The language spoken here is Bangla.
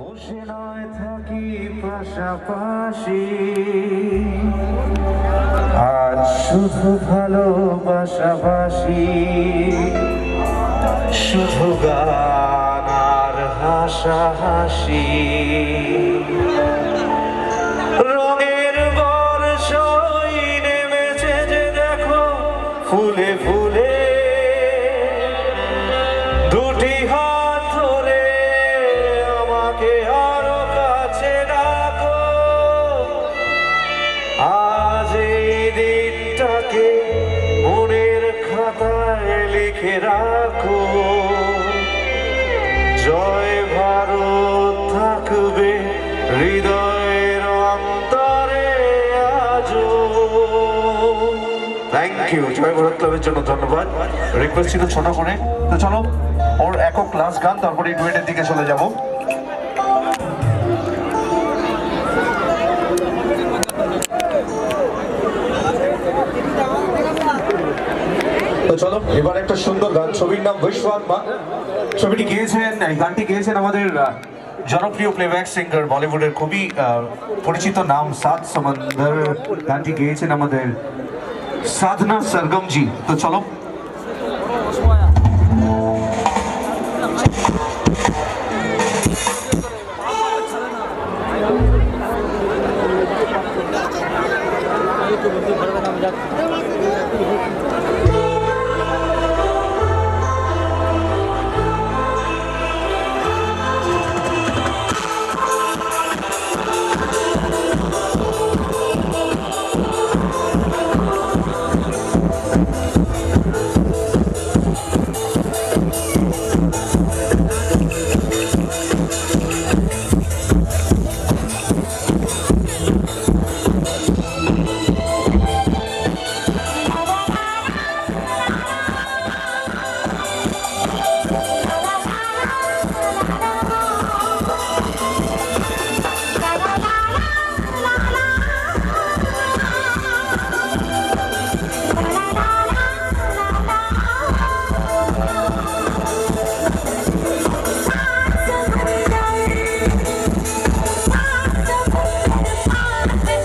বসে নয় থাকি পাশাপাশি। আজ শুধু ভালোবাসাবাসি। শুধু গান আর হাসাহাসি। রঙের বর্ষই নেমেছে যে দেখো, ফুলে ফুলে লিখে রাখো। জয় ভারত থাকবে, হৃদয়ের অন্তরে আজও। থ্যাংক ইউ জয় ভারত ক্লাবের জন্য ধন্যবাদ। রিকোয়েস্ট ছিল ছোট করে। তো চলো, ওর একক ক্লাস গান, তারপরে ডুয়েটের দিকে চলে যাব। তো চলো এবার একটা সুন্দর গান। ছবির নাম বৈশ্বাত্মা ছবিটি গিয়েছেন গানটি গিয়েছেন আমাদের জনপ্রিয় প্লেব্যাক সিঙ্গার বলিউডের খুবই পরিচিত নাম সাত সমন্দর গানটি গেয়েছেন আমাদের সাধনা সরগমজি। তো চলো। love.